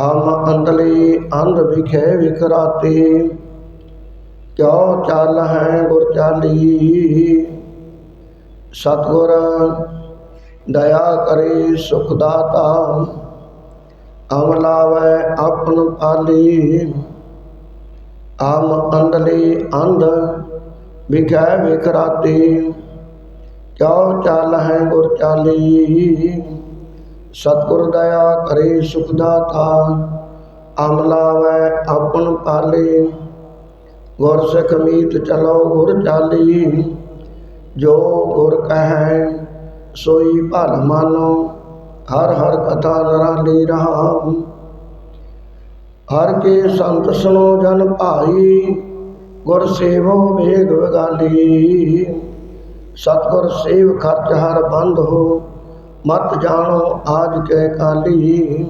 ਹਮ ਅੰਦਲੇ ਅੰਧ ਵਿਖੇ ਵਿਕਰਾਤੇ, ਕਿਉ ਚਾਲ ਹੈ ਗੁਰ ਚਾਲੀ? ਸਤਗੁਰ ਦਇਆ ਕਰੇ ਸੁਖ ਦਾਤਾ ਅਮ ਲਾਵੈ ਆਪਨ ਪਾਲੀ। ਆਮ ਅੰਦਲੇ ਅੰਧ ਵਿਖੇ ਵਿਕਰਾਤੇ, ਕਿਉ ਚਾਲ ਹੈ ਗੁਰ ਚਾਲੀ? ਸਤਿਗੁਰ ਦਇਆ ਕਰੇ ਸੁਖ ਦਾਤਾ ਅਮਲਾ ਵੈ ਆਪਨ ਪਾਲੇ। ਗੁਰ ਸਿੱਖ ਮੀਤ ਚਲੋ ਗੁਰ ਚਾਲੀ, ਜੋ ਗੁਰ ਕਹੈ ਸੋਈ ਭਲ ਮਾਨੋ। ਹਰ ਹਰ ਕਥਾ ਨਰਾਲੀ ਰਹਾਮ ਹਰ ਕੇ ਸੰਤ ਸੁਣੋ ਜਨ ਭਾਈ, ਗੁਰ ਸੇਵੋ ਵੇਗ ਵਗਾਲੀ। ਸਤਿਗੁਰ ਸੇਵ ਖਰਚ ਹਰ ਬੰਦ ਹੋ ਮਤ ਜਾਣੋ ਆਜ ਕੈ ਕਾਲੀ।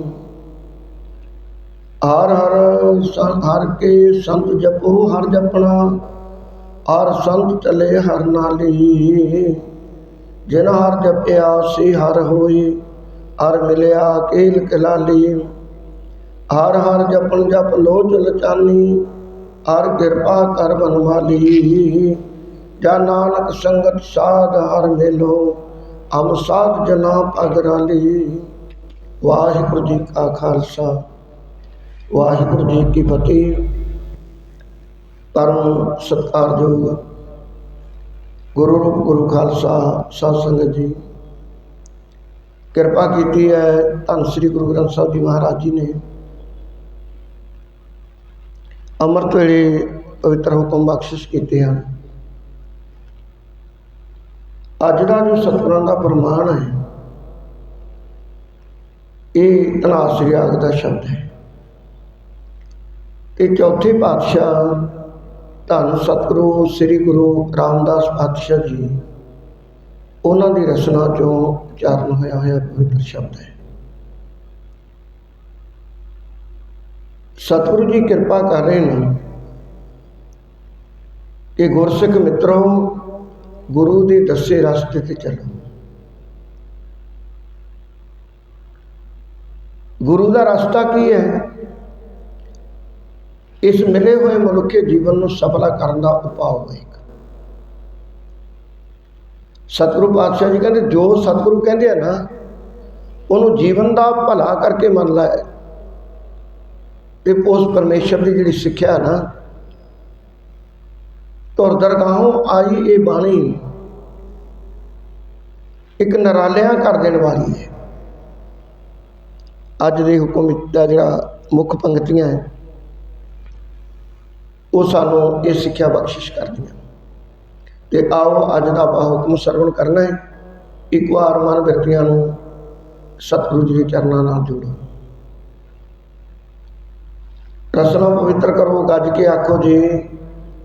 ਹਰ ਹਰ ਸੰ- ਹਰ ਕੇ ਸੰਤ ਜਪੋ, ਹਰ ਜਪਣਾ, ਹਰ ਸੰਤ ਚਲੇ ਹਰ ਨਾਲੀ। ਜਿਨ ਹਰ ਜਪਿਆ ਸੀ ਹਰ ਹੋਈ, ਹਰ ਮਿਲਿਆ ਕੇਲ ਕਲਾਲੀ। ਹਰ ਹਰ ਜਪਣ ਜਪ ਲੋਚ ਲਚਾਨੀ ਹਰ ਕਿਰਪਾ ਕਰ ਬਨਵਾਲੀ ਜਾਂ ਨਾਨਕ ਸੰਗਤ ਸਾਧ ਹਰ ਮੇਲੋ। ਅਮ ਸਾਧ ਜਨਾ ਪਗਰਾਲੀ ਵਾਹਿਗੁਰੂ ਜੀ ਕਾ ਖਾਲਸਾ, ਵਾਹਿਗੁਰੂ ਜੀ ਕੀ ਫਤਿਹ। ਪਰਮ ਸਤਿਕਾਰਯੋਗ ਗੁਰੂ ਰੂਪ ਗੁਰੂ ਖਾਲਸਾ ਸਾਧ ਸੰਗਤ ਜੀ, ਕਿਰਪਾ ਕੀਤੀ ਹੈ ਧੰਨ ਸ੍ਰੀ ਗੁਰੂ ਗ੍ਰੰਥ ਸਾਹਿਬ ਜੀ ਮਹਾਰਾਜ ਜੀ ਨੇ ਅੰਮ੍ਰਿਤ ਵੇਲੇ ਪਵਿੱਤਰ ਹੁਕਮ ਬਖਸ਼ਿਸ਼ ਕੀਤੇ ਹਨ। ਅੱਜ ਦਾ ਜੋ ਸਤਿਗੁਰਾਂ ਦਾ ਪ੍ਰਮਾਣ ਹੈ, ਇਹ ਤਨਾਸਰੀ ਆਗ ਦਾ ਸ਼ਬਦ ਹੈ। ਇਹ ਚੌਥੇ ਪਾਤਸ਼ਾਹ ਧੰਨ ਸਤਿਗੁਰੂ ਸ੍ਰੀ ਗੁਰੂ ਰਾਮਦਾਸ ਪਾਤਸ਼ਾਹ ਜੀ, ਉਹਨਾਂ ਦੀ ਰਚਨਾ ਚੋਂ ਉਚਾਰਨ ਹੋਇਆ ਹੋਇਆ ਪਵਿੱਤਰ ਸ਼ਬਦ ਹੈ। ਸਤਿਗੁਰੂ ਜੀ ਕਿਰਪਾ ਕਰ ਰਹੇ ਨੇ ਕਿ ਗੁਰਸਿੱਖ ਮਿੱਤਰੋ ਗੁਰੂ ਦੇ ਦੱਸੇ ਰਸਤੇ ਤੇ ਚੱਲੋ। ਗੁਰੂ ਦਾ ਰਸਤਾ ਕੀ ਹੈ? ਇਸ ਮਿਲੇ ਹੋਏ ਮਨੁੱਖੇ ਜੀਵਨ ਨੂੰ ਸਫਲਾ ਕਰਨ ਦਾ ਉਪਾਅ ਹੋਏਗਾ ਸਤਿਗੁਰੂ ਪਾਤਸ਼ਾਹ ਜੀ ਕਹਿੰਦੇ, ਜੋ ਸਤਿਗੁਰੂ ਕਹਿੰਦੇ ਆ ਨਾ, ਉਹਨੂੰ ਜੀਵਨ ਦਾ ਭਲਾ ਕਰਕੇ ਮੰਨ ਲੈ। ਤੇ ਉਸ ਪਰਮੇਸ਼ਰ ਦੀ ਜਿਹੜੀ ਸਿੱਖਿਆ ਨਾ ਤੁਰ ਦਰਗਾਹੋਂ ਆਈ ਇਹ ਬਾਣੀ। ਇੱਕ ਨਰਾਲਿਆਂ ਕਰ ਦੇਣ ਵਾਲੀ ਹੈ। ਅੱਜ ਦੇ ਹੁਕਮ ਦਾ ਜਿਹੜਾ ਮੁੱਖ ਪੰਕਤੀਆਂ ਹੈ, ਉਹ ਸਾਨੂੰ ਇਹ ਸਿੱਖਿਆ ਬਖਸ਼ਿਸ਼ ਕਰਦੀਆਂ। ਤੇ ਆਓ ਅੱਜ ਦਾ ਆਪਾਂ ਹੁਕਮ ਸਰਵਣ ਕਰਨਾ ਹੈ। ਇੱਕ ਵਾਰ ਮਨ ਵਿਅਕਤੀਆਂ ਨੂੰ ਸਤਿਗੁਰੂ ਜੀ ਦੇ ਚਰਨਾਂ ਨਾਲ ਜੋੜੋ। ਰਸਨਾ ਪਵਿੱਤਰ ਕਰੋ, ਗੱਜ ਕੇ ਆਖੋ ਜੀ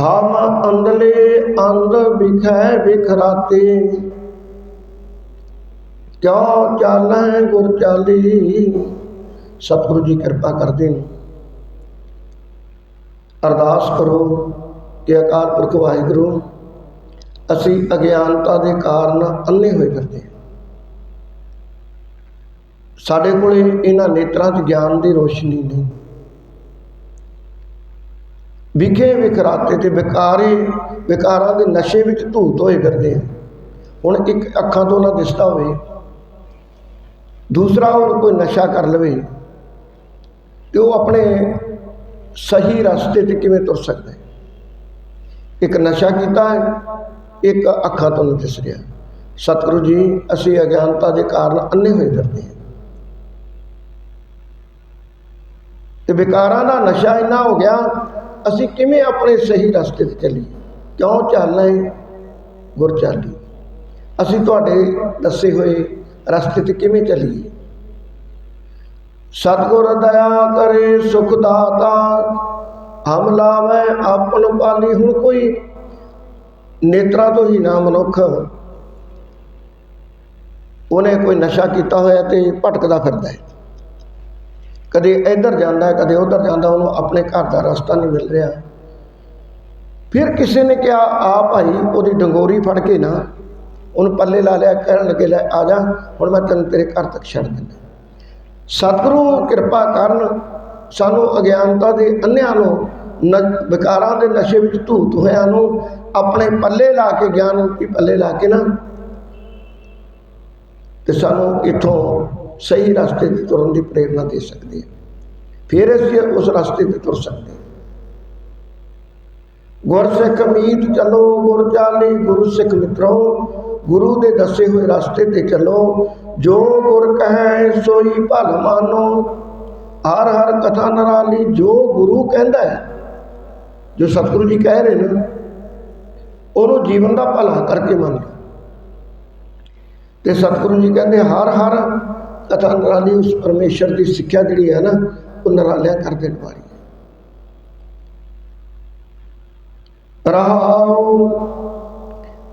ਹਮ ਅੰਦਲੇ ਅੰਧ ਵਿਖੈ ਵਿਖਰਾਤੇ। ਕਿਉ ਚਾਲੈ ਗੁਰ ਚਾਲੀ? ਸਤਿਗੁਰੂ ਜੀ ਕਿਰਪਾ ਕਰਦੇ ਨੇ। ਅਰਦਾਸ ਕਰੋ ਕਿ ਅਕਾਲ ਪੁਰਖ ਵਾਹਿਗੁਰੂ, ਅਸੀਂ ਅਗਿਆਨਤਾ ਦੇ ਕਾਰਨ ਅੰਨੇ ਹੋਏ ਫਿਰਦੇ ਹਾਂ। ਸਾਡੇ ਕੋਲੇ ਇਹਨਾਂ ਨੇਤਰਾਂ 'ਚ ਗਿਆਨ ਦੀ ਰੋਸ਼ਨੀ ਨਹੀਂ। ਵਿਖੇ ਵਿਖਰਾਤੇ ਤੇ ਵਿਕਾਰੇ, ਵਿਕਾਰਾਂ ਦੇ ਨਸ਼ੇ ਵਿੱਚ ਧੂਤ ਹੋਏ ਫਿਰਦੇ ਆ। ਹੁਣ ਇੱਕ ਅੱਖਾਂ ਤੋਂ ਨਾ ਦਿਸਦਾ ਹੋਵੇ, ਦੂਸਰਾ ਹੋਰ ਕੋਈ ਨਸ਼ਾ ਕਰ ਲਵੇ, ਤੇ ਉਹ ਆਪਣੇ ਸਹੀ ਰਸਤੇ ਤੇ ਕਿਵੇਂ ਤੁਰ ਸਕਦਾ ਹੈ? ਇੱਕ ਨਸ਼ਾ ਕੀਤਾ ਹੈ, ਇੱਕ ਅੱਖਾਂ ਤੋਂ ਨਹੀਂ ਦਿਸ ਰਿਹਾ। ਸਤਿਗੁਰੂ ਜੀ, ਅਸੀਂ ਅਗਿਆਨਤਾ ਦੇ ਕਾਰਨ ਅੰਨੇ ਹੋਏ ਫਿਰਦੇ ਹਾਂ। ਤੇ ਵਿਕਾਰਾਂ ਦਾ ਨਸ਼ਾ ਇੰਨਾ ਹੋ ਗਿਆ ਅਸੀਂ ਕਿਵੇਂ ਆਪਣੇ ਸਹੀ ਰਸਤੇ ਤੇ ਚੱਲੀਏ? ਕਿਉਂ ਚੱਲਣਾ ਹੈ ਗੁਰ ਚਾਲੀ ਅਸੀਂ ਤੁਹਾਡੇ ਦੱਸੇ ਹੋਏ ਰਸਤੇ ਤੇ ਕਿਵੇਂ ਚੱਲੀਏ? ਸਤਿਗੁਰ ਦਇਆ ਕਰੇ ਸੁਖ ਦਾਤਾ, ਹਮ ਲਾਵੇ ਆਪਨ ਪਾਲੀ ਹੁਣ ਕੋਈ ਨੇਤਰਾ ਤੋਂ ਹੀ ਨਾ ਮਨੁੱਖ ਉਹਨੇ ਕੋਈ ਨਸ਼ਾ ਕੀਤਾ ਹੋਇਆ ਤੇ ਭਟਕਦਾ ਫਿਰਦਾ ਹੈ। ਕਦੇ ਇੱਧਰ ਜਾਂਦਾ, ਕਦੇ ਉੱਧਰ ਜਾਂਦਾ, ਉਹਨੂੰ ਆਪਣੇ ਘਰ ਦਾ ਰਸਤਾ ਨਹੀਂ ਮਿਲ ਰਿਹਾ। ਫਿਰ ਕਿਸੇ ਨੇ ਕਿਹਾ, ਆ ਭਾਈ, ਉਹਦੀ ਡੰਗੋਰੀ ਫੜ ਕੇ ਨਾ, ਉਹਨੂੰ ਪੱਲੇ ਲਾ ਲਿਆ, ਕਹਿਣ ਲੱਗੇ, ਲੈ, ਆ ਜਾ, ਹੁਣ ਮੈਂ ਤੈਨੂੰ ਤੇਰੇ ਘਰ ਤੱਕ ਛੱਡ ਦਿੰਦਾ। ਸਤਿਗੁਰੂ ਕਿਰਪਾ ਕਰਨ ਸਾਨੂੰ ਅਗਿਆਨਤਾ ਦੇ ਅੰਨਿਆਂ ਨੂੰ, ਨ- ਵਿਕਾਰਾਂ ਦੇ ਨਸ਼ੇ ਵਿੱਚ ਧੂਤ ਹੋਇਆਂ ਨੂੰ ਆਪਣੇ ਪੱਲੇ ਲਾ ਕੇ, ਗਿਆਨ ਰੂਪੀ ਪੱਲੇ ਲਾ ਕੇ ਨਾ, ਤੇ ਸਾਨੂੰ ਇਥੋਂ ਸਹੀ ਰਸਤੇ ਤੇ ਤੁਰਨ ਦੀ ਪ੍ਰੇਰਣਾ ਦੇ ਸਕਦੇ ਹੈ। ਫਿਰ ਅਸੀਂ ਉਸ ਰਸਤੇ ਤੇ ਤੁਰ ਸਕਦੇ ਹਾਂ। ਗੁਰ ਮੀਤ ਚਲੋ, ਗੁਰ ਚਾਲੀ, ਗੁਰੂ ਸਿੱਖ ਮਿੱਤਰੋ, ਗੁਰੂ ਦੇ ਦੱਸੇ ਹੋਏ ਰਸਤੇ ਤੇ ਚੱਲੋ। ਜੋ ਗੁਰ ਕਹੈ, ਸੋਈ ਭਲ ਮਾਨੋ। ਹਰ ਹਰ ਕਥਾ ਨਰਾਲੀ, ਜੋ ਗੁਰੂ ਕਹਿੰਦਾ ਹੈ, ਜੋ ਸਤਿਗੁਰੂ ਜੀ ਕਹਿ ਰਹੇ ਨੇ, ਉਹਨੂੰ ਜੀਵਨ ਦਾ ਭਲਾ ਕਰਕੇ ਮੰਨ ਲਓ। ਤੇ ਸਤਿਗੁਰੂ ਜੀ ਕਹਿੰਦੇ, ਹਰ ਹਰ ਕਥਾ ਨਰਾਲੀ ਉਸ ਪਰਮੇਸ਼ਰ ਦੀ ਸਿੱਖਿਆ ਜਿਹੜੀ ਹੈ ਨਾ, ਉਹ ਨਰਾਲਿਆ ਕਰ ਦੇਣ ਵਾਲੀ ਹੈ। ਰਹਾਉ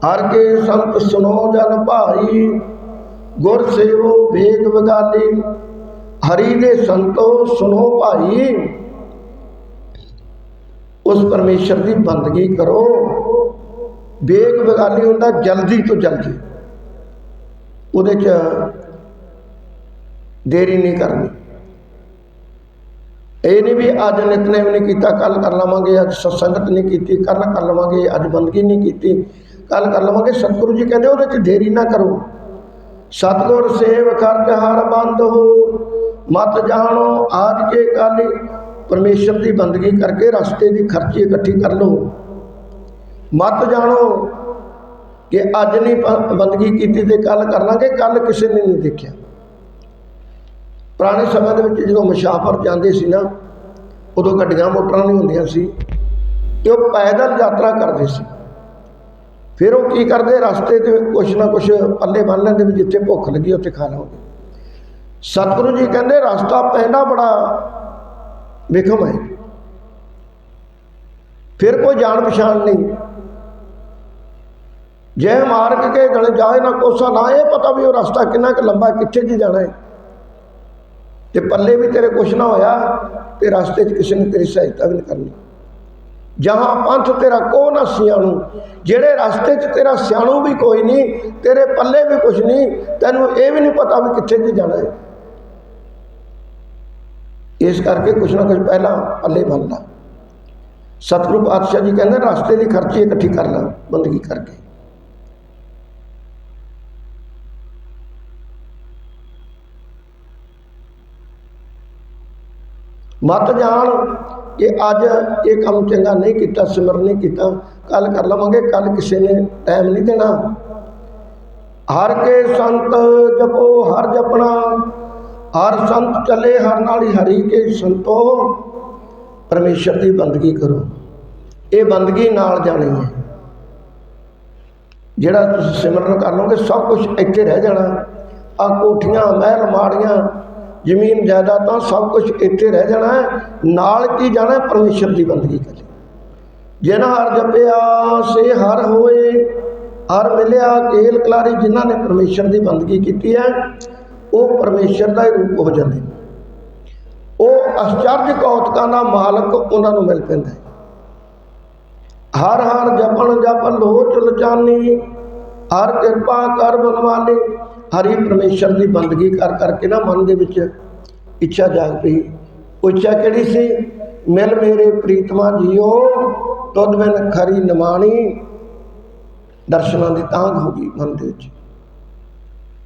ਹਰ ਕੇ ਸੰਤ ਸੁਨੋ ਜਨ ਭਾਈ, ਗੁਰ ਸੇਵੋ ਵੇਗ ਵਗਾਲੀ, ਹਰੀ ਦੇ ਸੰਤੋ ਸੁਨੋ ਭਾਈ। ਉਸ ਪਰਮੇਸ਼ਰ ਦੀ ਬੰਦਗੀ ਕਰੋ। ਵੇਗ ਵਗਾਲੀ ਹੁੰਦਾ ਜਲਦੀ ਤੋਂ ਜਲਦੀ। ਉਹਦੇ ਚ ਦੇਰੀ ਨਹੀਂ ਕਰਨੀ। ਇਹ ਨਹੀਂ ਵੀ ਅੱਜ ਨਿਤਨੇਮ ਨਹੀਂ ਕੀਤਾ ਕੱਲ ਕਰ ਲਵਾਂਗੇ, ਅੱਜ ਸਤਸੰਗਤ ਨਹੀਂ ਕੀਤੀ ਕੱਲ ਕਰ ਲਵਾਂਗੇ, ਅੱਜ ਬੰਦਗੀ ਨਹੀਂ ਕੀਤੀ ਕੱਲ ਕਰ ਲਵਾਂਗੇ। ਸਤਿਗੁਰੂ ਜੀ ਕਹਿੰਦੇ ਉਹਦੇ 'ਚ ਦੇਰੀ ਨਾ ਕਰੋ। ਸਤਿਗੁਰ ਸੇਵ ਕਰਤ ਹਰ ਬੰਦ ਹੋ, ਮਤ ਜਾਣੋ ਆਜ ਕੇ ਕਾਲੀ। ਪਰਮੇਸ਼ਰ ਦੀ ਬੰਦਗੀ ਕਰਕੇ ਰਸਤੇ ਦੀ ਖਰਚੀ ਇਕੱਠੀ ਕਰ ਲਓ। ਮਤ ਜਾਣੋ ਕਿ ਅੱਜ ਨਹੀਂ ਬੰਦਗੀ ਕੀਤੀ ਤੇ ਕੱਲ ਕਰ ਲਾਂਗੇ ਕੱਲ ਕਿਸੇ ਨੇ ਨਹੀਂ ਦੇਖਿਆ। ਪੁਰਾਣੇ ਸਮੇਂ ਦੇ ਵਿੱਚ ਜਦੋਂ ਮੁਸਾਫਰ ਜਾਂਦੇ ਸੀ ਨਾ, ਉਦੋਂ ਗੱਡੀਆਂ ਮੋਟਰਾਂ ਨਹੀਂ ਹੁੰਦੀਆਂ ਸੀ ਤੇ ਉਹ ਪੈਦਲ ਯਾਤਰਾ ਕਰਦੇ ਸੀ। ਫਿਰ ਉਹ ਕੀ ਕਰਦੇ? ਰਸਤੇ ਤੇ ਕੁਛ ਨਾ ਕੁਛ ਪੱਲੇ ਬੰਨ ਲੈਂਦੇ ਵੀ ਜਿੱਥੇ ਭੁੱਖ ਲੱਗੀ ਉੱਥੇ ਖਾ ਲਵਾਂਗੇ ਸਤਿਗੁਰੂ ਜੀ ਕਹਿੰਦੇ, ਰਸਤਾ ਪੈਂਦਾ ਬੜਾ ਵਿਖਮ ਹੈ। ਫਿਰ ਕੋਈ ਜਾਣ ਪਛਾਣ ਨਹੀਂ। ਜੈ ਮਾਰਗ ਕੇ ਗਲੇ ਜਾਏ ਨਾ ਕੋਸਾ ਨਾ, ਇਹ ਪਤਾ ਵੀ ਉਹ ਰਸਤਾ ਕਿੰਨਾ ਕੁ ਲੰਬਾ ਕਿੱਥੇ ਜੀ ਜਾਣਾ ਹੈ। ਤੇ ਪੱਲੇ ਵੀ ਤੇਰੇ ਕੁਛ ਨਾ ਹੋਇਆ, ਤੇ ਰਸਤੇ 'ਚ ਕਿਸੇ ਨੇ ਤੇਰੀ ਸਹਾਇਤਾ ਵੀ ਨਹੀਂ ਕਰਨੀ। ਜਹਾਂ ਪੰਥ ਤੇਰਾ ਕੋ ਨਾ ਸਿਆਣੂ, ਜਿਹੜੇ ਰਸਤੇ 'ਚ ਤੇਰਾ ਸਿਆਣੂ ਵੀ ਕੋਈ ਨਹੀਂ, ਤੇਰੇ ਪੱਲੇ ਵੀ ਕੁਛ ਨਹੀਂ, ਤੈਨੂੰ ਇਹ ਵੀ ਨਹੀਂ ਪਤਾ ਵੀ ਕਿੱਥੇ ਜੀ ਜਾਣਾ ਹੈ। ਇਸ ਕਰਕੇ ਕੁਛ ਨਾ ਕੁਛ ਪਹਿਲਾਂ ਪੱਲੇ ਬੰਨ ਲਾ। ਸਤਿਗੁਰੂ ਪਾਤਸ਼ਾਹ ਜੀ ਕਹਿੰਦੇ, ਰਸਤੇ ਦੀ ਖਰਚੀ ਇਕੱਠੀ ਕਰ ਲਾ, ਬੰਦਗੀ ਕਰਕੇ। ਮਤ ਜਾਣ ਕਿ ਅੱਜ ਇਹ ਕੰਮ ਚੰਗਾ ਨਹੀਂ ਕੀਤਾ ਸਿਮਰਨ ਨਹੀਂ ਕੀਤਾ ਕੱਲ ਕਰ ਲਵਾਂਗੇ ਕੱਲ ਕਿਸੇ ਨੇ ਟਾਈਮ ਨਹੀਂ ਦੇਣਾ। ਹਰ ਕੇ ਸੰਤ ਜਪੋ, ਹਰ ਜਪਣਾ, ਹਰ ਸੰਤ ਚੱਲੇ, ਹਰ ਨਾਲੀ ਹਰੀ ਕੇ ਸੰਤੋ। ਪਰਮੇਸ਼ਰ ਦੀ ਬੰਦਗੀ ਕਰੋ। ਇਹ ਬੰਦਗੀ ਨਾਲ ਜਾਣੀ ਹੈ। ਜਿਹੜਾ ਤੁਸੀਂ ਸਿਮਰਨ ਕਰ ਲਓਗੇ, ਸਭ ਕੁਝ ਇੱਥੇ ਰਹਿ ਜਾਣਾ। ਆ ਕੋਠੀਆਂ, ਮਹਿਲ, ਮਾੜੀਆਂ ਜ਼ਮੀਨ ਜਾਇਦਾਦਾਂ ਸਭ ਕੁਝ ਇੱਥੇ ਰਹਿ ਜਾਣਾ ਹੈ, ਨਾਲ ਕੀ ਜਾਣਾ ਹੈ? ਪਰਮੇਸ਼ਰ ਦੀ ਬੰਦਗੀ ਕਰੇ ਜਿਨ ਹਰ ਜਪਿਆ, ਸੇ ਹਰ ਹੋਏ, ਹਰ ਮਿਲਿਆ, ਕੇਲ ਕਲਾਰੀ ਜਿਨ੍ਹਾਂ ਨੇ ਪਰਮੇਸ਼ਰ ਦੀ ਬੰਦਗੀ ਕੀਤੀ ਹੈ, ਉਹ ਪਰਮੇਸ਼ਰ ਦਾ ਹੀ ਰੂਪ ਹੋ ਜਾਂਦੇ ਉਹ ਅਚਰਜ ਕੌਤਕਾਂ ਦਾ ਮਾਲਕ ਉਹਨਾਂ ਨੂੰ ਮਿਲ ਪੈਂਦਾ ਹੈ। ਹਰ ਹਰ ਜਪਣ ਜਪ ਲੋਚ ਲਚਾਨੀ ਹਰ ਕਿਰਪਾ ਕਰ ਬਨਵਾਲੇ ਹਰੀ ਪਰਮੇਸ਼ਰ ਦੀ ਬੰਦਗੀ ਕਰ ਕਰਕੇ ਨਾ ਮਨ ਦੇ ਵਿੱਚ ਇੱਛਾ ਜਾਗ ਪਈ ਉਹ ਇੱਛਾ ਕਿਹੜੀ ਸੀ? ਮਿਲ ਮੇਰੇ ਪ੍ਰੀਤਮਾ ਜੀਓ, ਤੁਧ ਬਿਨ ਖਰੀ ਨਿਮਾਣੀ। ਦਰਸ਼ਨਾਂ ਦੀ ਤਾਂਘ ਹੋ ਗਈ ਮਨ ਦੇ ਵਿੱਚ।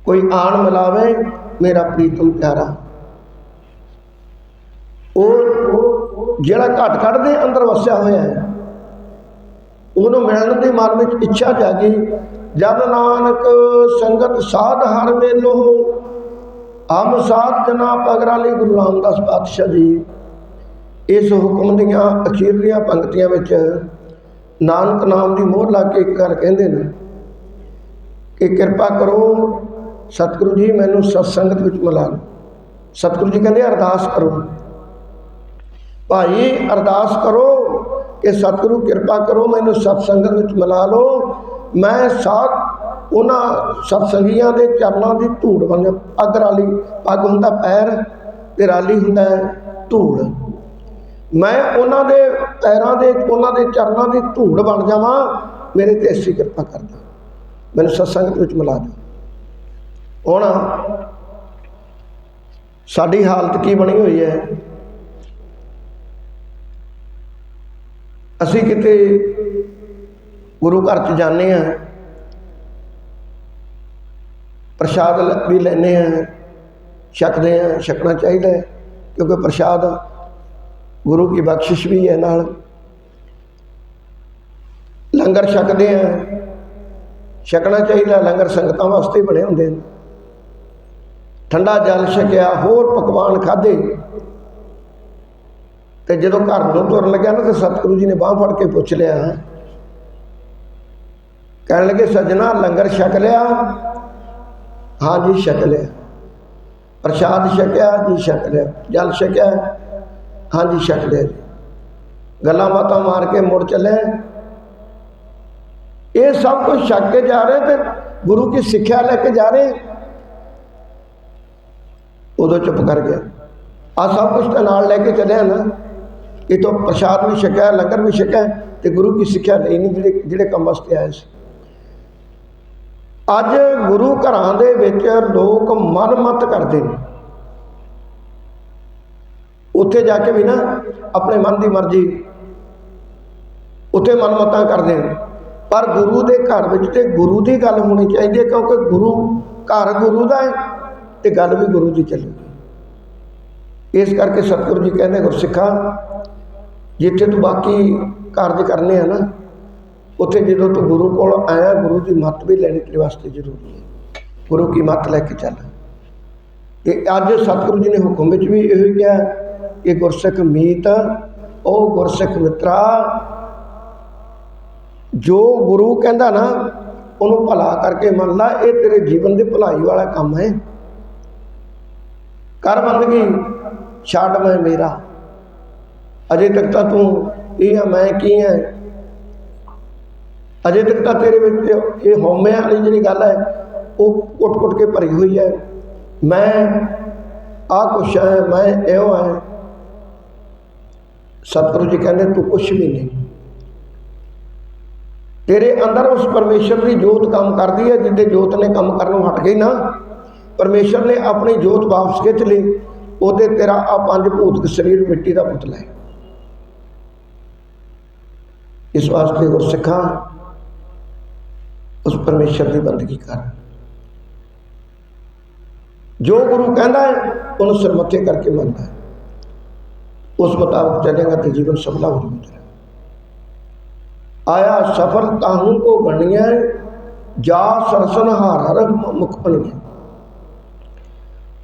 ਕੋਈ ਆਣ ਮਿਲਾਵੇ ਮੇਰਾ ਪ੍ਰੀਤਮ ਪਿਆਰਾ। ਉਹ ਜਿਹੜਾ ਘਟ ਘਟ ਦੇ ਅੰਦਰ ਵਸਿਆ ਹੋਇਆ ਹੈ, ਉਹਨੂੰ ਮਿਲਣ ਦੀ ਮਨ ਵਿੱਚ ਇੱਛਾ ਜਾਗੀ। ਜਦ ਨਾਨਕ ਸੰਗਤ ਸਾਧ ਹਰ ਮੇਲੋ। ਹਮ ਸਾਧ ਜਨਾ ਪਗਰਾਲੀ ਗੁਰੂ ਰਾਮਦਾਸ ਪਾਤਸ਼ਾਹ ਜੀ। ਇਸ ਹੁਕਮ ਦੀਆਂ ਅਖੀਰਲੀਆਂ ਪੰਕਤੀਆਂ ਵਿੱਚ ਨਾਨਕ ਨਾਮ ਦੀ ਮੋਹਰ ਲਾ ਕੇ ਇੱਕ ਗੱਲ ਕਹਿੰਦੇ ਨੇ ਕਿ ਕਿਰਪਾ ਕਰੋ ਸਤਿਗੁਰੂ ਜੀ ਮੈਨੂੰ ਸਤਸੰਗਤ ਵਿੱਚ ਮਿਲਾ ਲਓ ਸਤਿਗੁਰੂ ਜੀ ਕਹਿੰਦੇ, ਅਰਦਾਸ ਕਰੋ। ਭਾਈ, ਅਰਦਾਸ ਕਰੋ ਕਿ ਸਤਿਗੁਰੂ ਕਿਰਪਾ ਕਰੋ, ਮੈਨੂੰ ਸਤਸੰਗਤ ਵਿੱਚ ਮਿਲਾ ਲਓ। ਮੈਂ ਸਾਥ ਉਹਨਾਂ ਸਤਸੰਗੀਆਂ ਦੇ ਚਰਨਾਂ ਦੀ ਧੂੜ ਬਣ ਜਾ ਪੱਗ ਹੁੰਦਾ ਪੈਰ ਤੇ ਰਾਲੀ ਹੁੰਦਾ ਧੂੜ। ਮੈਂ ਉਹਨਾਂ ਦੇ ਪੈਰਾਂ ਦੇ, ਉਹਨਾਂ ਦੇ ਚਰਨਾਂ ਦੀ ਧੂੜ ਬਣ ਜਾਵਾਂ, ਮੇਰੇ ਤੇ ਐਸੀ ਕਿਰਪਾ ਕਰਦਾ ਮੈਨੂੰ ਸਤਸੰਗ ਵਿੱਚ ਮਿਲਾ ਦਿਓ। ਹੁਣ ਸਾਡੀ ਹਾਲਤ ਕੀ ਬਣੀ ਹੋਈ ਹੈ? ਅਸੀਂ ਕਿਤੇ ਗੁਰੂ ਘਰ ਚ ਜਾਂਦੇ ਆ ਪ੍ਰਸ਼ਾਦ ਲ- ਵੀ ਲੈਨੇ ਆ ਛਕਦੇ ਆ ਛਕਣਾ ਚਾਹੀਦਾ ਹੈ, ਕਿਉਂਕਿ ਪ੍ਰਸ਼ਾਦ ਗੁਰੂ ਕੀ ਬਖਸ਼ਿਸ਼ ਵੀ ਹੈ ਨਾਲ। ਲੰਗਰ ਛਕਦੇ ਆ ਛਕਣਾ ਚਾਹੀਦਾ, ਲੰਗਰ ਸੰਗਤਾਂ ਵਾਸਤੇ ਬਣੇ ਹੁੰਦੇ ਨੇ। ਠੰਡਾ ਜਲ ਛਕਿਆ, ਹੋਰ ਪਕਵਾਨ ਖਾਦੇ ਤੇ ਜਦੋਂ ਘਰ ਨੂੰ ਤੁਰਨ ਲੱਗਿਆ ਨਾ, ਤੇ ਸਤਿਗੁਰੂ ਜੀ ਨੇ ਬਾਹ ਫੜ ਕੇ ਪੁੱਛ ਲਿਆ ਕਹਿਣ ਲੱਗੇ, ਸੱਜਣਾ, ਲੰਗਰ ਛਕ ਲਿਆ, ਹਾਂ ਜੀ, ਛਕ ਲਿਆ। ਪ੍ਰਸ਼ਾਦ ਛਕਿਆ, ਜੀ, ਛਕ ਲਿਆ। ਜਲ ਛਕਿਆ, ਹਾਂ ਜੀ, ਛਕ ਲਿਆ ਜੀ। ਗੱਲਾਂ ਬਾਤਾਂ ਮਾਰ ਕੇ ਮੁੜ ਚੱਲੇ। ਇਹ ਸਭ ਕੁਝ ਛਕ ਕੇ ਜਾ ਰਹੇ ਤੇ ਗੁਰੂ ਕੀ ਸਿੱਖਿਆ ਲੈ ਕੇ ਜਾ ਰਹੇ। ਉਦੋਂ ਚੁੱਪ ਕਰ ਗਿਆ ਆ ਸਭ ਕੁਝ ਤਾਂ ਨਾਲ ਲੈ ਕੇ ਚੱਲਿਆ ਨਾ ਇਹ ਤੋਂ ਪ੍ਰਸ਼ਾਦ ਵੀ ਛਕਿਆ, ਲੰਗਰ ਵੀ ਛਕਿਆ ਤੇ ਗੁਰੂ ਕੀ ਸਿੱਖਿਆ ਲਈ ਨਹੀਂ ਜਿਹੜੇ ਜਿਹੜੇ ਕੰਮ ਵਾਸਤੇ ਆਏ ਸੀ। ਅੱਜ ਗੁਰੂ ਘਰਾਂ ਦੇ ਵਿੱਚ ਲੋਕ ਮਨਮਤ ਕਰਦੇ ਨੇ। ਉੱਥੇ ਜਾ ਕੇ ਵੀ ਨਾ ਆਪਣੇ ਮਨ ਦੀ ਮਰਜ਼ੀ, ਉੱਥੇ ਮਨਮਤਾਂ ਕਰਦੇ ਨੇ। ਪਰ ਗੁਰੂ ਦੇ ਘਰ ਵਿੱਚ ਤੇ ਗੁਰੂ ਦੀ ਗੱਲ ਹੋਣੀ ਚਾਹੀਦੀ ਹੈ ਕਿਉਂਕਿ ਗੁਰੂ ਘਰ ਗੁਰੂ ਦਾ ਹੈ ਤੇ ਗੱਲ ਵੀ ਗੁਰੂ ਦੀ ਚੱਲੇਗੀ। ਇਸ ਕਰਕੇ ਸਤਿਗੁਰੂ ਜੀ ਕਹਿੰਦੇ ਗੁਰਸਿੱਖਾ, ਜਿੱਥੇ ਤੂੰ ਬਾਕੀ ਕਾਰਜ ਕਰਨੇ ਆ ਨਾ ਉੱਥੇ ਜਦੋਂ ਤੂੰ ਗੁਰੂ ਕੋਲ ਆਇਆ, ਗੁਰੂ ਦੀ ਮੱਤ ਵੀ ਲੈਣੀ ਤੇਰੇ ਵਾਸਤੇ ਜ਼ਰੂਰੀ ਹੈ। ਗੁਰੂ ਕੀ ਮੱਤ ਲੈ ਕੇ ਚੱਲ। ਤੇ ਅੱਜ ਸਤਿਗੁਰੂ ਜੀ ਨੇ ਹੁਕਮ ਵਿੱਚ ਵੀ ਇਹੋ ਹੀ ਕਿਹਾ ਕਿ ਗੁਰਸਿੱਖ ਮੀਤ, ਉਹ ਗੁਰਸਿੱਖ ਮਿੱਤਰਾ, ਜੋ ਗੁਰੂ ਕਹਿੰਦਾ ਨਾ, ਉਹਨੂੰ ਭਲਾ ਕਰਕੇ ਮੰਨ ਲਾ, ਇਹ ਤੇਰੇ ਜੀਵਨ ਦੇ ਭਲਾਈ ਵਾਲਾ ਕੰਮ ਹੈ। ਕਰ ਬੰਦਗੀ, ਛੱਡ ਮੈਂ ਮੇਰਾ। ਅਜੇ ਤੱਕ ਤਾਂ ਤੂੰ, ਇਹ ਆ, ਮੈਂ ਕੀ ਹੈ ਅਜੇ ਤੱਕ ਤਾਂ ਤੇਰੇ ਵਿੱਚ ਇਹ ਹਉਮੈ ਵਾਲੀ ਜਿਹੜੀ ਗੱਲ ਹੈ, ਉਹ ਕੁੱਟ-ਕੁੱਟ ਕੇ ਭਰੀ ਹੋਈ ਹੈ। ਮੈਂ ਆ ਕੁਛ ਹੈ, ਮੈਂ ਇਹੋ ਹੈ। ਸਤਿਗੁਰੂ ਜੀ ਕਹਿੰਦੇ, ਤੂੰ ਕੁਛ ਵੀ ਨਹੀਂ। ਤੇਰੇ ਅੰਦਰ ਉਸ ਪਰਮੇਸ਼ਰ ਦੀ ਜੋਤ ਕੰਮ ਕਰਦੀ ਹੈ, ਜਿੱਦੇ ਜੋਤ ਨੇ ਕੰਮ ਕਰਨੋਂ ਹਟ ਗਈ ਨਾ। ਪਰਮੇਸ਼ਰ ਨੇ ਆਪਣੀ ਜੋਤ ਵਾਪਸ ਖਿੱਚ ਲਈ। ਉਹਦੇ ਤੇਰਾ ਆ ਪੰਜ ਭੂਤਕ ਸਰੀਰ ਮਿੱਟੀ ਦਾ ਪੁਤਲਾ ਹੈ। ਇਸ ਵਾਸਤੇ ਗੁਰਸਿੱਖਾਂ ਉਸ ਪਰਮੇਸ਼ਰ ਦੀ ਬੰਦਗੀ ਕਰ। ਜੋ ਗੁਰੂ ਕਹਿੰਦਾ ਹੈ, ਉਹਨੂੰ ਸਿਰ ਕਰਕੇ ਮੰਨਦਾ ਹੈ। ਉਸ ਮੁਤਾਬਕ ਚੱਲੇਗਾ ਤੇ ਜੀਵਨ ਸਫਲਾ ਹੋ ਜਾਊਗਾ ਆਇਆ ਸਫਲ ਤਾਹੂ ਕੋ ਗਣੀਆਂ ਜਾ ਸਰਸਨ ਹਾਰ ਹਰ ਮੁਖ ਬਣੀਆਂ।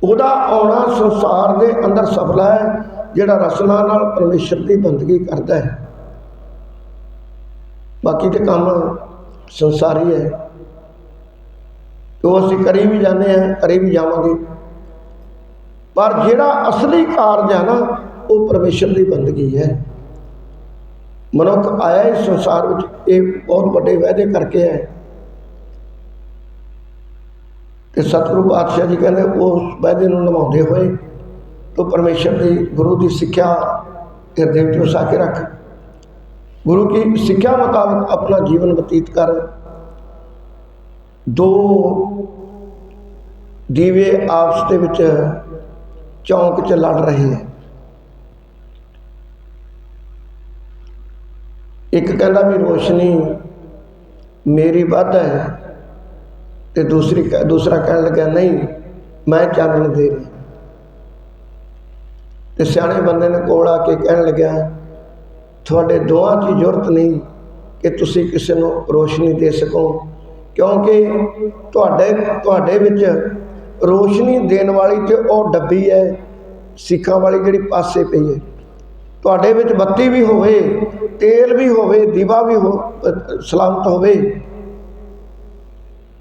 ਉਹਦਾ ਆਉਣਾ ਸੰਸਾਰ ਦੇ ਅੰਦਰ ਸਫਲਾ ਹੈ, ਜਿਹੜਾ ਰਸਨਾ ਨਾਲ ਪਰਮੇਸ਼ਰ ਦੀ ਬੰਦਗੀ ਕਰਦਾ ਹੈ। ਬਾਕੀ ਤੇ ਕੰਮ ਸੰਸਾਰੀ ਹੈ। ਉਹ ਅਸੀਂ ਕਰੀ ਵੀ ਜਾਂਦੇ ਆ ਕਰੀ ਵੀ ਜਾਵਾਂਗੇ। ਪਰ ਜਿਹੜਾ ਅਸਲੀ ਕਾਰਜ ਹੈ ਨਾ, ਉਹ ਪਰਮੇਸ਼ਰ ਦੀ ਬੰਦਗੀ ਹੈ। ਮਨੁੱਖ ਆਇਆ ਇਸ ਸੰਸਾਰ ਵਿੱਚ, ਇਹ ਬਹੁਤ ਵੱਡੇ ਵਾਅਦੇ ਕਰਕੇ ਹੈ। ਤੇ ਸਤਿਗੁਰੂ ਪਾਤਸ਼ਾਹ ਜੀ ਕਹਿੰਦੇ ਉਸ ਵਾਅਦੇ ਨੂੰ ਨਿਭਾਉਂਦੇ ਹੋਏ ਤੂੰ ਪਰਮੇਸ਼ਰ ਦੀ ਗੁਰੂ ਦੀ ਸਿੱਖਿਆ ਹਿਰਦੇ ਵਿੱਚ ਵਸਾ ਕੇ ਰੱਖ। ਗੁਰੂ ਕੀ ਸਿੱਖਿਆ ਮੁਤਾਬਕ ਆਪਣਾ ਜੀਵਨ ਬਤੀਤ ਕਰ। ਦੋ ਦੀਵੇ ਆਪਸ ਦੇ ਵਿੱਚ ਚੌਂਕ 'ਚ ਲੜ ਰਹੇ ਹੈ ਇੱਕ ਕਹਿੰਦਾ ਵੀ ਰੋਸ਼ਨੀ ਮੇਰੀ ਵੱਧ ਹੈ ਤੇ ਦੂਸਰੀ ਕਹਿ- ਦੂਸਰਾ ਕਹਿਣ ਲੱਗਾ ਨਹੀਂ, ਮੈਂ ਚਾਨਣ ਦੇ ਰਿਹਾ। ਤੇ ਸਿਆਣੇ ਬੰਦੇ ਨੇ ਕੋਲ ਆ ਕੇ ਕਹਿਣ ਲੱਗਿਆ ਤੁਹਾਡੇ ਦੋਹਾਂ 'ਚ ਜ਼ਰੂਰਤ ਨਹੀਂ ਕਿ ਤੁਸੀਂ ਕਿਸੇ ਨੂੰ ਰੋਸ਼ਨੀ ਦੇ ਸਕੋ, ਕਿਉਂਕਿ ਤੁਹਾਡੇ ਤੁਹਾਡੇ ਵਿੱਚ ਰੋਸ਼ਨੀ ਦੇਣ ਵਾਲੀ ਤੇ ਉਹ ਡੱਬੀ ਹੈ, ਸਿੱਖਾਂ ਵਾਲੀ ਜਿਹੜੀ ਪਾਸੇ ਪਈ ਹੈ। ਤੁਹਾਡੇ ਵਿੱਚ ਬੱਤੀ ਵੀ ਹੋਵੇ, ਤੇਲ ਵੀ ਹੋਵੇ, ਦੀਵਾ ਵੀ ਹੋ, ਸਲਾਮਤ ਹੋਵੇ।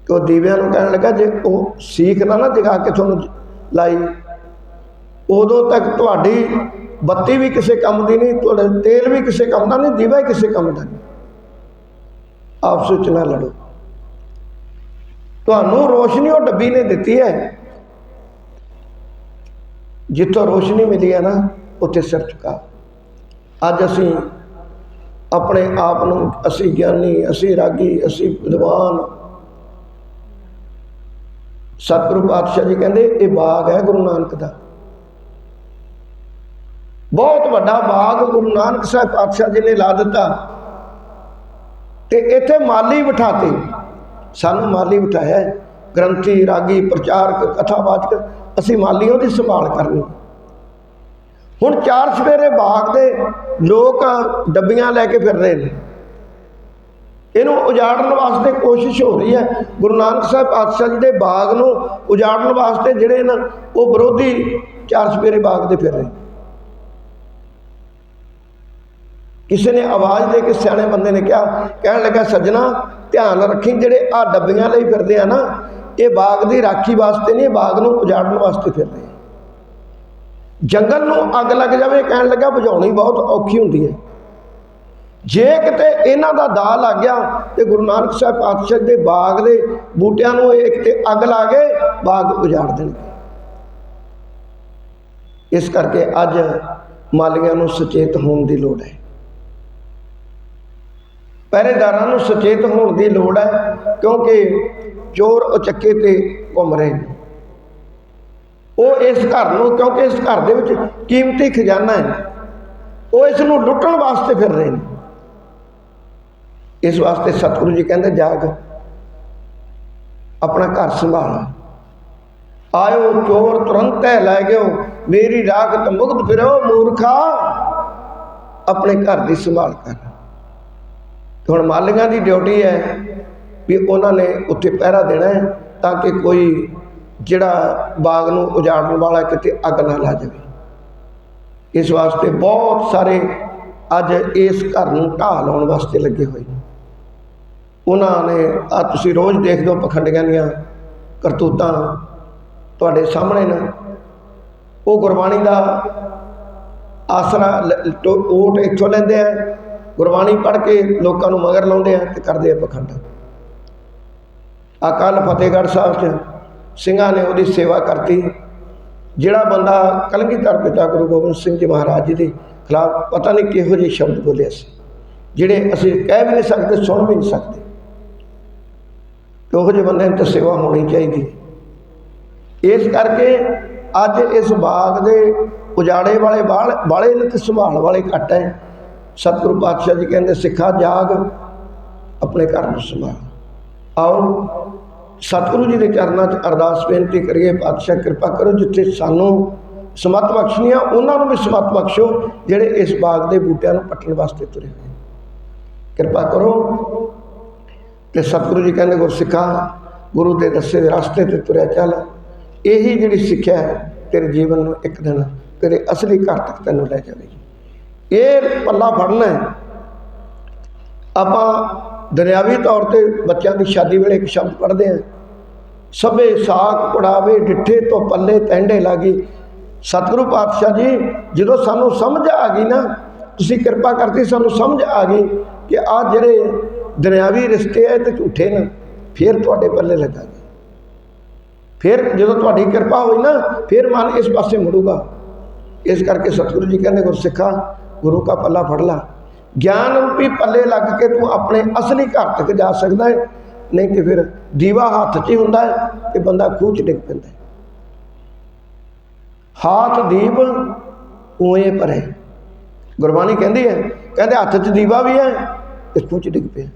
ਕਿ ਉਹ ਦੀਵਿਆਂ ਨੂੰ ਕਹਿਣ ਲੱਗਾ, ਜੇ ਉਹ ਸੀਖ ਨਾ ਨਾ ਜਗਾ ਕੇ ਤੁਹਾਨੂੰ ਲਾਈ ਉਦੋਂ ਤੱਕ ਤੁਹਾਡੀ ਬੱਤੀ ਵੀ ਕਿਸੇ ਕੰਮ ਦੀ ਨਹੀਂ, ਤੁਹਾਡਾ ਤੇਲ ਵੀ ਕਿਸੇ ਕੰਮ ਦਾ ਨਹੀਂ, ਦੀਵਾ ਹੀ ਕਿਸੇ ਕੰਮ ਦਾ ਨਹੀਂ। ਆਪਸ ਵਿੱਚ ਨਾ ਲੜੋ। ਤੁਹਾਨੂੰ ਰੋਸ਼ਨੀ ਉਹ ਡੱਬੀ ਨੇ ਦਿੱਤੀ ਹੈ। ਜਿੱਥੋਂ ਰੋਸ਼ਨੀ ਮਿਲੀ ਹੈ ਨਾ, ਉੱਥੇ ਸਿਰ ਝੁਕਾ। ਅੱਜ ਅਸੀਂ ਆਪਣੇ ਆਪ ਨੂੰ, ਅਸੀਂ ਗਿਆਨੀ, ਅਸੀਂ ਰਾਗੀ, ਅਸੀਂ ਵਿਦਵਾਨ, ਸਤਿਗੁਰੂ ਪਾਤਸ਼ਾਹ ਜੀ ਕਹਿੰਦੇ, ਇਹ ਬਾਗ ਹੈ ਗੁਰੂ ਨਾਨਕ ਦਾ। ਬਹੁਤ ਵੱਡਾ ਬਾਗ ਗੁਰੂ ਨਾਨਕ ਸਾਹਿਬ ਪਾਤਸ਼ਾਹ ਜੀ ਨੇ ਲਾ ਦਿੱਤਾ। ਤੇ ਇੱਥੇ ਮਾਲੀ ਬਿਠਾਤੇ। ਸਾਨੂੰ ਮਾਲੀ ਬਿਠਾਇਆ। ਗ੍ਰੰਥੀ, ਰਾਗੀ, ਪ੍ਰਚਾਰਕ, ਕਥਾਵਾਚਕ, ਅਸੀਂ ਮਾਲੀ ਉਹਦੀ ਸੰਭਾਲ ਕਰਨੀ। ਹੁਣ ਚਾਰ ਸਵੇਰੇ ਬਾਗ ਦੇ ਲੋਕ ਡੱਬੀਆਂ ਲੈ ਕੇ ਫਿਰ ਰਹੇ ਨੇ। ਇਹਨੂੰ ਉਜਾੜਨ ਵਾਸਤੇ ਕੋਸ਼ਿਸ਼ ਹੋ ਰਹੀ ਹੈ। ਗੁਰੂ ਨਾਨਕ ਸਾਹਿਬ ਪਾਤਸ਼ਾਹ ਜੀ ਦੇ ਬਾਗ ਨੂੰ ਉਜਾੜਨ ਵਾਸਤੇ ਜਿਹੜੇ ਨਾ, ਉਹ ਵਿਰੋਧੀ ਚਾਰ ਸਵੇਰੇ ਬਾਗ ਦੇ ਫਿਰ ਰਹੇ। ਕਿਸੇ ਨੇ ਆਵਾਜ਼ ਦੇ ਕੇ ਸਿਆਣੇ ਬੰਦੇ ਨੇ ਕਿਹਾ, ਕਹਿਣ ਲੱਗਾ, ਸੱਜਣਾ, ਧਿਆਨ ਰੱਖੀ, ਜਿਹੜੇ ਆ ਡੱਬੀਆਂ ਲਈ ਫਿਰਦੇ ਆ ਨਾ, ਇਹ ਬਾਗ ਦੀ ਰਾਖੀ ਵਾਸਤੇ ਨਹੀਂ ਬਾਗ ਨੂੰ ਉਜਾੜਨ ਵਾਸਤੇ ਫਿਰਦੇ ਆ। ਜੰਗਲ ਨੂੰ ਅੱਗ ਲੱਗ ਜਾਵੇ ਕਹਿਣ ਲੱਗਾ, ਬੁਝਾਉਣੀ ਬਹੁਤ ਔਖੀ ਹੁੰਦੀ ਹੈ। ਜੇ ਕਿਤੇ ਇਹਨਾਂ ਦਾ ਦਾ ਲੱਗ ਗਿਆ, ਤੇ ਗੁਰੂ ਨਾਨਕ ਸਾਹਿਬ ਪਾਤਸ਼ਾਹ ਦੇ ਬਾਗ ਦੇ ਬੂਟਿਆਂ ਨੂੰ ਇਹ ਕਿਤੇ ਅੱਗ ਲਾ ਕੇ ਬਾਗ ਉਜਾੜ ਦੇਣਗੇ। ਇਸ ਕਰਕੇ ਅੱਜ ਮਾਲੀਆਂ ਨੂੰ ਸੁਚੇਤ ਹੋਣ ਦੀ ਲੋੜ ਹੈ। ਪਹਿਰੇਦਾਰਾਂ ਨੂੰ ਸੁਚੇਤ ਹੋਣ ਦੀ ਲੋੜ ਹੈ, ਕਿਉਂਕਿ ਚੋਰ ਉਚੱਕੇ ਤੇ ਘੁੰਮ ਰਹੇ ਨੇ। ਉਹ ਇਸ ਘਰ ਨੂੰ, ਕਿਉਂਕਿ ਇਸ ਘਰ ਦੇ ਵਿੱਚ ਕੀਮਤੀ ਖਜ਼ਾਨਾ ਹੈ, ਉਹ ਇਸ ਨੂੰ ਲੁੱਟਣ ਵਾਸਤੇ ਫਿਰ ਰਹੇ ਨੇ। ਇਸ ਵਾਸਤੇ ਸਤਿਗੁਰੂ ਜੀ ਕਹਿੰਦੇ, ਜਾਗ, ਆਪਣਾ ਘਰ ਸੰਭਾਲ। ਆਇਓ ਚੋਰ ਤੁਰੰਤ ਹੈ ਲੈ ਗਿਓ ਮੇਰੀ ਰਾਖਤ ਮੁਕਤ ਫਿਰੋ, ਮੂਰਖਾ, ਆਪਣੇ ਘਰ ਦੀ ਸੰਭਾਲ ਕਰ। ਹੁਣ ਮਾਲੀਆਂ ਦੀ ਡਿਊਟੀ ਹੈ ਵੀ ਉਹਨਾਂ ਨੇ ਉੱਥੇ ਪਹਿਰਾ ਦੇਣਾ ਹੈ ਤਾਂ ਕਿ ਕੋਈ ਜਿਹੜਾ ਬਾਗ ਨੂੰ ਉਜਾੜਨ ਵਾਲਾ ਕਿਤੇ ਅੱਗ ਨਾ ਲਾ ਜਾਵੇ। ਇਸ ਵਾਸਤੇ ਬਹੁਤ ਸਾਰੇ ਅੱਜ ਇਸ ਘਰ ਨੂੰ ਢਾਹ ਲਾਉਣ ਵਾਸਤੇ ਲੱਗੇ ਹੋਏ ਉਹਨਾਂ ਨੇ, ਆ ਤੁਸੀਂ ਰੋਜ਼ ਦੇਖਦੇ ਹੋ ਪਖੰਡੀਆਂ ਦੀਆਂ ਕਰਤੂਤਾਂ ਤੁਹਾਡੇ ਸਾਹਮਣੇ ਨੇ। ਉਹ ਗੁਰਬਾਣੀ ਦਾ ਆਸਰਾ ਲ- ਓਟ ਇੱਥੋਂ ਲੈਂਦੇ ਆ ਗੁਰਬਾਣੀ ਪੜ੍ਹ ਕੇ ਲੋਕਾਂ ਨੂੰ ਮਗਰ ਲਾਉਂਦੇ ਆ ਤੇ ਕਰਦੇ ਆ ਪਖੰਡ। ਅਕਾਲ ਫਤਿਹਗੜ੍ਹ ਸਾਹਿਬ 'ਚ ਸਿੰਘਾਂ ਨੇ ਉਹਦੀ ਸੇਵਾ ਕਰਤੀ। ਜਿਹੜਾ ਬੰਦਾ ਕਲਗੀਧਰ ਪਿਤਾ ਗੁਰੂ ਗੋਬਿੰਦ ਸਿੰਘ ਜੀ ਮਹਾਰਾਜ ਜੀ ਦੇ ਖਿਲਾਫ ਪਤਾ ਨਹੀਂ ਕਿਹੋ ਜਿਹੇ ਸ਼ਬਦ ਬੋਲੇ ਸੀ, ਜਿਹੜੇ ਅਸੀਂ ਕਹਿ ਵੀ ਨਹੀਂ ਸਕਦੇ, ਸੁਣ ਵੀ ਨਹੀਂ ਸਕਦੇ। ਤੇ ਉਹੋ ਜਿਹੇ ਬੰਦੇ ਨੂੰ ਤਾਂ ਸੇਵਾ ਹੋਣੀ ਚਾਹੀਦੀ। ਇਸ ਕਰਕੇ ਅੱਜ ਇਸ ਬਾਗ ਦੇ ਉਜਾੜੇ ਵਾਲੇ ਬਾਲ ਵਾਲੇ ਨੇ ਤੇ ਸੰਭਾਲ ਵਾਲੇ ਘੱਟ ਹੈ। ਸਤਿਗੁਰੂ ਪਾਤਸ਼ਾਹ ਜੀ ਕਹਿੰਦੇ, ਸਿੱਖਾ ਜਾਗ, ਆਪਣੇ ਘਰ ਨੂੰ ਸੰਭਾਲ। ਆਓ, ਸਤਿਗੁਰੂ ਜੀ ਦੇ ਚਰਨਾਂ 'ਚ ਅਰਦਾਸ ਬੇਨਤੀ ਕਰੀਏ, ਪਾਤਸ਼ਾਹ ਕਿਰਪਾ ਕਰੋ, ਜਿੱਥੇ ਸਾਨੂੰ ਸਮਤ ਬਖਸ਼ਣੀ ਆ ਉਹਨਾਂ ਨੂੰ ਵੀ ਸਮਤ ਬਖਸ਼ੋ, ਜਿਹੜੇ ਇਸ ਬਾਗ ਦੇ ਬੂਟਿਆਂ ਨੂੰ ਪੱਟਣ ਵਾਸਤੇ ਤੁਰੇ ਹੋਏ ਕਿਰਪਾ ਕਰੋ। ਤੇ ਸਤਿਗੁਰੂ ਜੀ ਕਹਿੰਦੇ ਗੁਰਸਿੱਖਾ ਗੁਰੂ ਦੇ ਦੱਸੇ ਦੇ ਰਸਤੇ ਤੇ ਤੁਰਿਆ ਚੱਲ। ਇਹੀ ਜਿਹੜੀ ਸਿੱਖਿਆ ਹੈ, ਤੇਰੇ ਜੀਵਨ ਨੂੰ ਇੱਕ ਦਿਨ ਤੇਰੇ ਅਸਲੀ ਘਰ ਤੱਕ ਤੈਨੂੰ ਲੈ ਜਾਵੇਗੀ। ਇਹ ਪੱਲਾ ਫੜਨਾ ਹੈ ਆਪਾਂ ਦੁਨਿਆਵੀ ਤੌਰ ਤੇ ਬੱਚਿਆਂ ਦੀ ਸ਼ਾਦੀ ਵੇਲੇ ਇੱਕ ਸ਼ਬਦ ਪੜ੍ਹਦੇ ਹਾਂ ਸਭੇ ਸਾਖ ਪੜਾਵੇ ਡਿੱਠੇ ਤੋਂ ਪੱਲੇ ਤੈਂਡੇ ਲਾਗੀ ਸਤਿਗੁਰੂ ਪਾਤਸ਼ਾਹ ਜੀ ਜਦੋਂ ਸਾਨੂੰ ਸਮਝ ਆ ਗਈ ਨਾ ਤੁਸੀਂ ਕਿਰਪਾ ਕਰਤੀ ਸਾਨੂੰ ਸਮਝ ਆ ਗਈ ਕਿ ਆ ਜਿਹੜੇ ਦੁਨਿਆਵੀ ਰਿਸ਼ਤੇ ਐ ਤੇ ਝੂਠੇ ਨੇ ਫਿਰ ਤੁਹਾਡੇ ਪੱਲੇ ਲੱਗਾਂਗੇ ਫਿਰ ਜਦੋਂ ਤੁਹਾਡੀ ਕਿਰਪਾ ਹੋਈ ਨਾ ਫਿਰ ਮਨ ਇਸ ਪਾਸੇ ਮੁੜੂਗਾ ਇਸ ਕਰਕੇ ਸਤਿਗੁਰੂ ਜੀ ਕਹਿੰਦੇ ਗੁਰਸਿੱਖਾ ਗੁਰੂ ਕਾ ਪੱਲਾ ਫੜ ਲਾ। ਗਿਆਨ ਰੂਪੀ ਪੱਲੇ ਲੱਗ ਕੇ ਤੂੰ ਆਪਣੇ ਅਸਲੀ ਘਰ ਤੱਕ ਜਾ ਸਕਦਾ ਹੈ ਨਹੀਂ ਤੇ ਫਿਰ ਦੀਵਾ ਹੱਥ 'ਚ ਹੀ ਹੁੰਦਾ ਹੈ ਤੇ ਬੰਦਾ ਖੂਹ 'ਚ ਡਿੱਗ ਪੈਂਦਾ ਹੈ ਹਾਥ ਦੀਪ ਉਏ ਪਰੇ ਗੁਰਬਾਣੀ ਕਹਿੰਦੀ ਹੈ ਕਹਿੰਦੇ ਹੱਥ 'ਚ ਦੀਵਾ ਵੀ ਹੈ ਤੇ ਖੂਹ 'ਚ ਡਿੱਗ ਪਿਆ।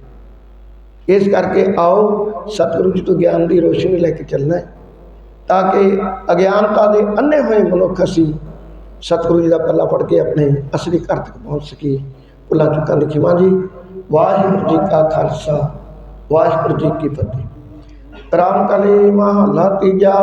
ਇਸ ਕਰਕੇ ਆਓ ਸਤਿਗੁਰੂ ਜੀ ਤੋਂ ਗਿਆਨ ਦੀ ਰੋਸ਼ਨੀ ਲੈ ਕੇ ਚੱਲਣਾ ਹੈ ਤਾਂ ਕਿ ਅਗਿਆਨਤਾ ਦੇ ਅੰਨੇ ਹੋਏ ਮਨੁੱਖ ਅਸੀਂ ਸਤਿਗੁਰੂ ਜੀ ਦਾ ਪੱਲਾ ਫੜ ਕੇ ਆਪਣੇ ਅਸਲੀ ਘਰ ਤੱਕ ਪਹੁੰਚ ਸਕੀਏ ਭੁੱਲਾਂ ਚੁੱਕਾਂ ਦੀ ਜੀ। ਵਾਹਿਗੁਰੂ ਜੀ ਕਾ ਖਾਲਸਾ, ਵਾਹਿਗੁਰੂ ਜੀ ਕੀ ਫਤਿਹ। ਰਾਮ ਕਲੀ ਮਹਲਾ ਤੀਜਾ।